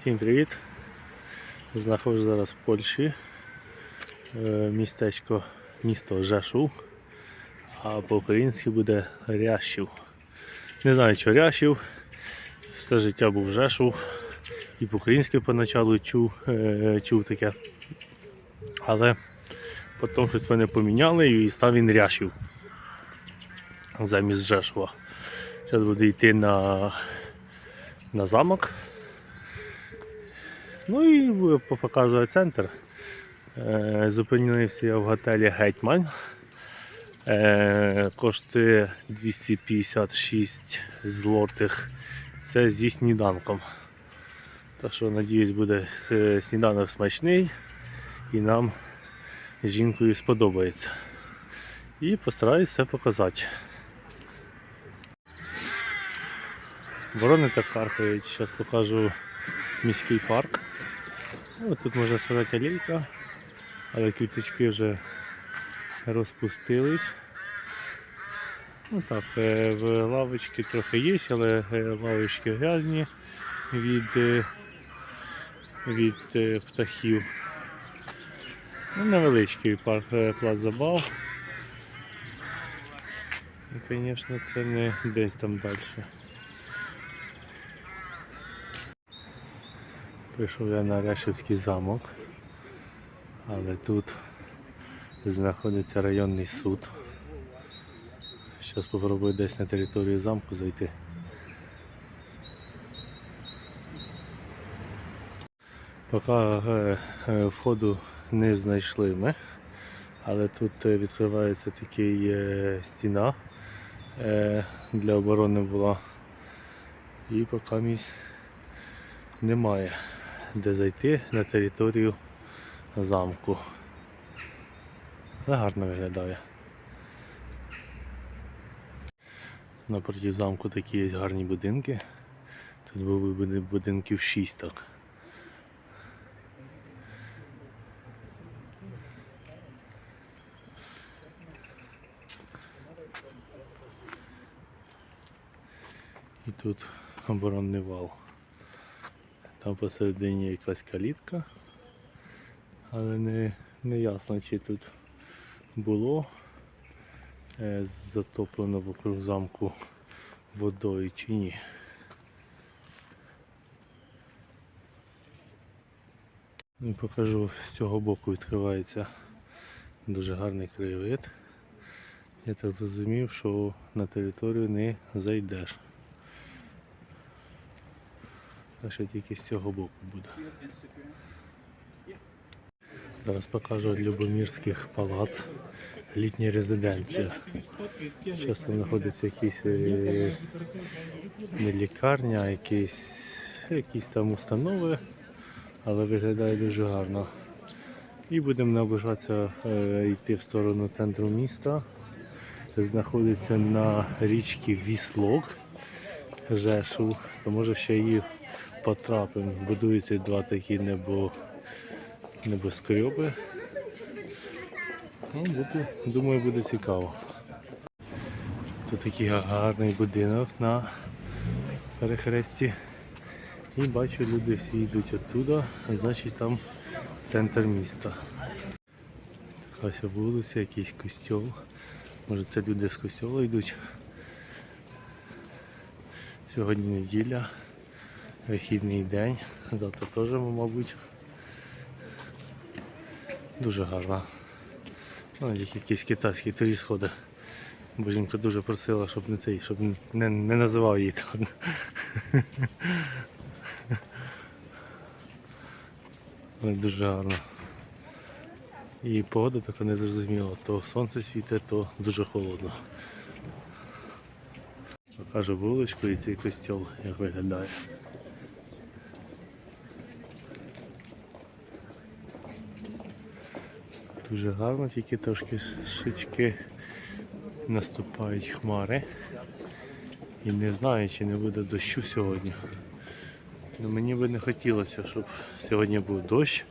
Всім привіт! Знаходжусь зараз в Польщі. Е, Містечко, місто Жешув, а по-українськи буде Рящів. Не знаю, що Рящів. Все життя був Жешув. І по-українськи поначалу чув, е, чув таке. Але потім щось вони поміняли і став він Рящів замість Жешува. Зараз буду йти на, на замок. Ну і показує центр. Е, Зупинився я в готелі Гетьман. Е, Коштує 256 злотих. Це зі сніданком. Так що, надіюсь, буде е, сніданок смачний і нам жінкою сподобається. І постараюсь все показати. Ворони так каркають. Зараз покажу міський парк. Ну, тут можна сказати алейка, але квіточки вже розпустились. Ну так, е, в лавочки трохи є, але е, лавочки грязні від, е, від птахів. Ну, невеличкий парк плац забав. І, звісно, це не десь там далі. Прийшов я на Ряшівський замок, але тут знаходиться районний суд. Зараз спробую десь на територію замку зайти. Поки е, е, входу не знайшли ми, але тут е, відкривається такий стіна для оборони була. І поки місць немає де зайти на територію замку. Але гарно виглядає. Напроти замку такі є гарні будинки. Тут були буди- будинків 6 так. І тут оборонний вал. Там посередині якась калітка, але не, не ясно, чи тут було е, затоплено вокруг замку водою чи ні. Ну, Покажу з цього боку відкривається дуже гарний краєвид. Я так зрозумів, що на територію не зайдеш. А тільки з цього боку буде. Зараз покажу Любомірський палац, літня резиденція. Зараз там знаходиться якийсь е, не лікарня, якісь, якісь там установи, але виглядає дуже гарно. І будемо наближатися е, йти в сторону центру міста. Знаходиться на річці Віслок. Жешу, то може ще її потрапимо. Будуються два такі небо, небоскреби. Ну, буду, думаю, буде цікаво. Тут такий гарний будинок на перехресті. І бачу, люди всі йдуть оттуда, а значить там центр міста. Така ось вулиця, якийсь костьол. Може це люди з костьолу йдуть. Сьогодні неділя, вихідний день, завтра теж, мабуть. Дуже гарно. Ну, як якийсь китайський турист ходить. Бо жінка дуже просила, щоб не цей, щоб не, не називав її так. Але дуже гарно. І погода така незрозуміла. То сонце світить, то дуже холодно. Покажу вуличку і цей костьол, як виглядає. Дуже гарно, тільки трошки шички наступають хмари. І не знаю, чи не буде дощу сьогодні. Ну, мені би не хотілося, щоб сьогодні був дощ,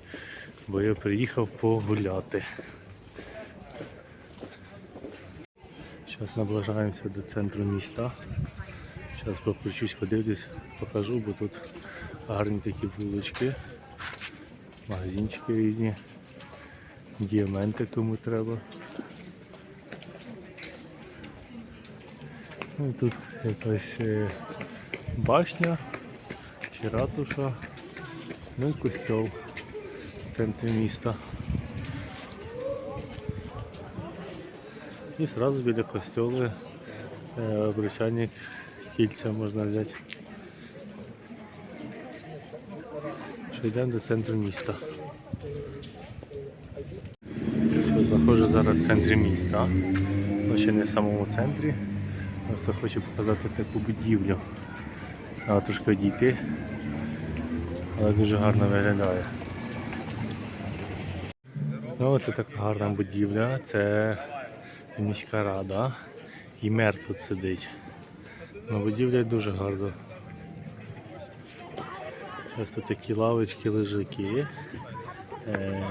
бо я приїхав погуляти. Зараз наближаємося до центру міста. Зараз покручусь, подивлюсь, покажу, бо тут Гарні такі вулички, магазинчики різні, діаменти кому треба. Ну і тут якась е, башня чи ратуша, ну і костьол в центрі міста. І одразу біля костьоли е, обручальник кільця можна взяти. Що йдемо до центру міста. Все, знаходжу зараз в центрі міста. Ну, ще не в самому центрі. Просто хочу показати таку будівлю. Треба трошки дійти. Але дуже гарно виглядає. Ну, ось така гарна будівля. Це міська рада. І мер тут сидить. На будівлі дуже гарно. Ось тут такі лавочки, лежаки. Е,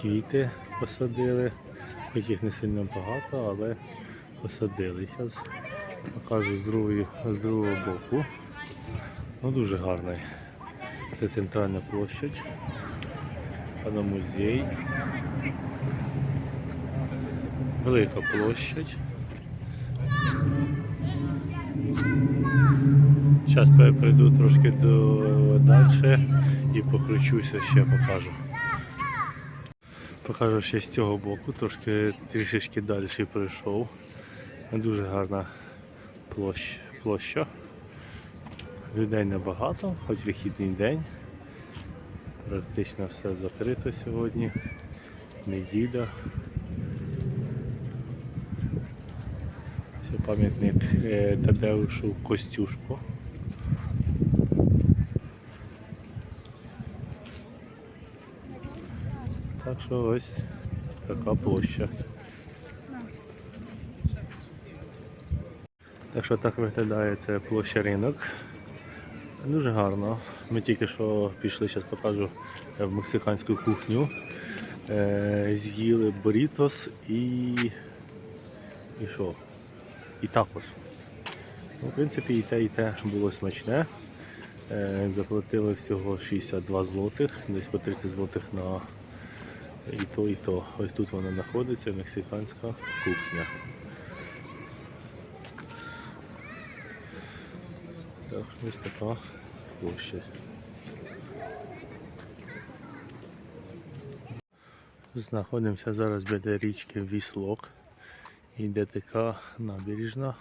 квіти посадили. Хоч їх не сильно багато, але посадили. Зараз покажу з, другої, з другого боку. Ну дуже гарний. Це центральна площадь. Воно музей. Велика площадь. Зараз перейду трошки до далі і покручуся, ще покажу. Покажу ще з цього боку, трошки трішечки далі пройшов. Дуже гарна площа. площа. Людей небагато, хоч вихідний день. Практично все закрито сьогодні. Неділя. Це пам'ятник е, Тадеушу Костюшко. Так що ось така площа. Так що так виглядає це площа ринок. Дуже гарно. Ми тільки що пішли, зараз покажу е, в мексиканську кухню. Е, з'їли бурітос і. І що? І такос. Ну, в принципі, і те, і те було смачне. Е, заплатили всього 62 злотих, десь по 30 злотих на і то, і то. Ось тут вона знаходиться, мексиканська кухня. Так, ось така площадь. Знаходимося зараз біля річки Віслок. Йде така набережна.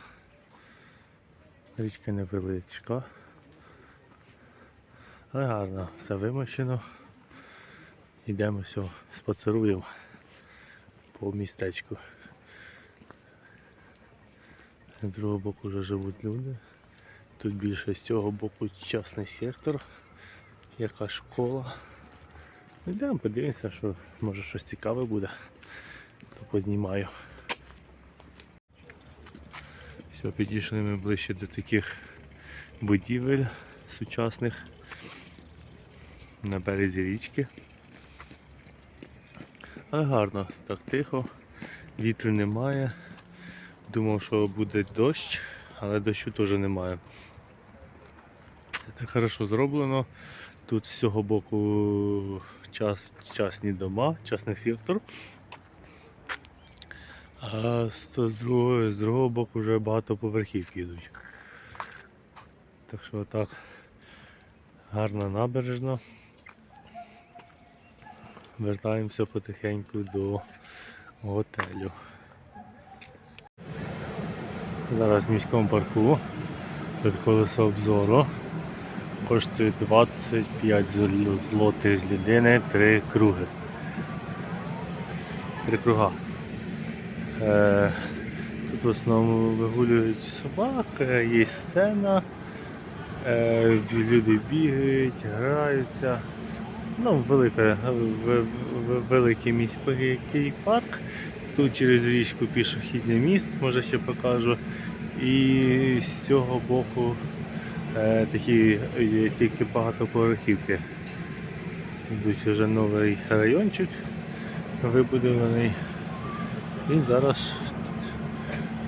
Річка невеличка. Але гарно, все вимощено. Йдемо все, спацаруємо по містечку. З другого боку вже живуть люди. Тут більше з цього боку частний сектор, яка школа. Йдемо, подивимося, що може щось цікаве буде, то познімаю. Все, підійшли ми ближче до таких будівель сучасних на березі річки. Але гарно, так тихо, вітру немає. Думав, що буде дощ, але дощу теж немає. Це так хорошо зроблено. Тут з цього боку час, частні дома, частний сектор. А з, з, другого, з другого боку вже багатоповерхівки йдуть. Так що так гарна набережна. Вертаємося потихеньку до готелю. Зараз в міському парку тут колесо обзору. Коштує 25 злотих з людини, 3 круги. Три круга. Е, тут в основному вигулюють собак, є сцена, е, люди бігають, граються. Ну, велика, великий міський парк. Тут через річку пішохідний міст, може ще покажу. І з цього боку е, такі тільки багатоповерхівки. Йдуть вже новий райончик вибудований. І зараз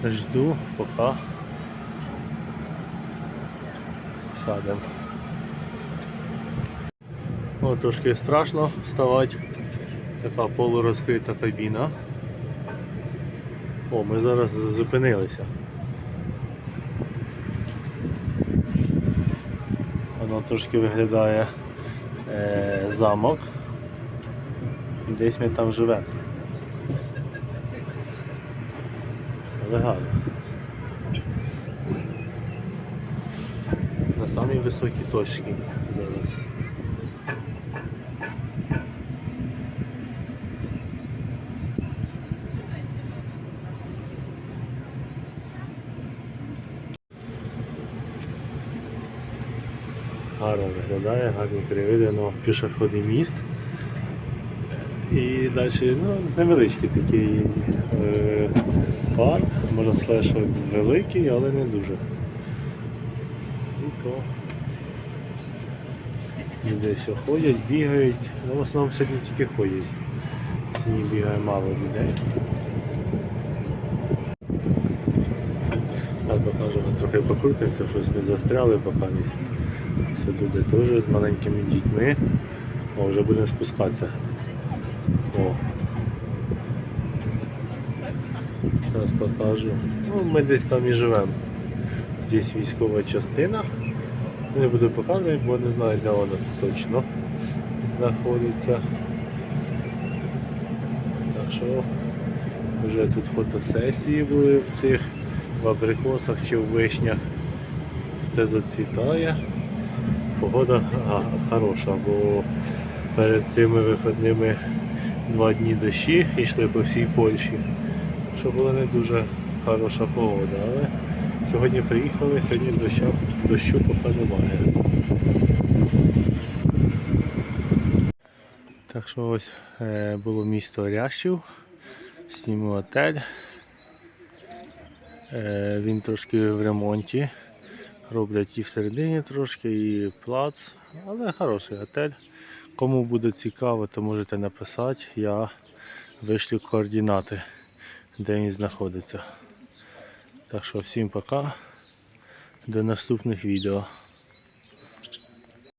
жду, поки садимо. О, трошки страшно вставати. Така полурозкрита кабіна. О, ми зараз зупинилися. Воно трошки виглядає е, замок. Десь ми там живемо. Але. На самій високій точці зараз. Гарно виглядає, гарні краєвиди, ну, пішохідний міст. І далі ну, невеличкий такий е, парк, можна сказати, що великий, але не дуже. І то люди ходять, бігають. Ну, в основному сьогодні тільки ходять. Сьогодні бігає мало людей. Так покажемо, трохи покрутиться, щось ми застряли поки Все буде теж з маленькими дітьми. О, вже будемо спускатися. О. Зараз покажу. Ну, ми десь там і живемо. Здесь військова частина. Не буду показувати, бо не знаю, де вона точно знаходиться. Так що вже тут фотосесії були в цих в абрикосах чи в вишнях. Все зацвітає. Погода хороша, бо перед цими виходними два дні дощі йшли по всій Польщі. Що була не дуже хороша погода, але сьогодні приїхали, сьогодні доща, дощу поки немає. Так що ось е, було місто Рящів, зніму отель. Е, він трошки в ремонті. Роблять і всередині трошки, і плац, але хороший готель. Кому буде цікаво, то можете написати. Я вишлю координати, де він знаходиться. Так що всім пока. До наступних відео.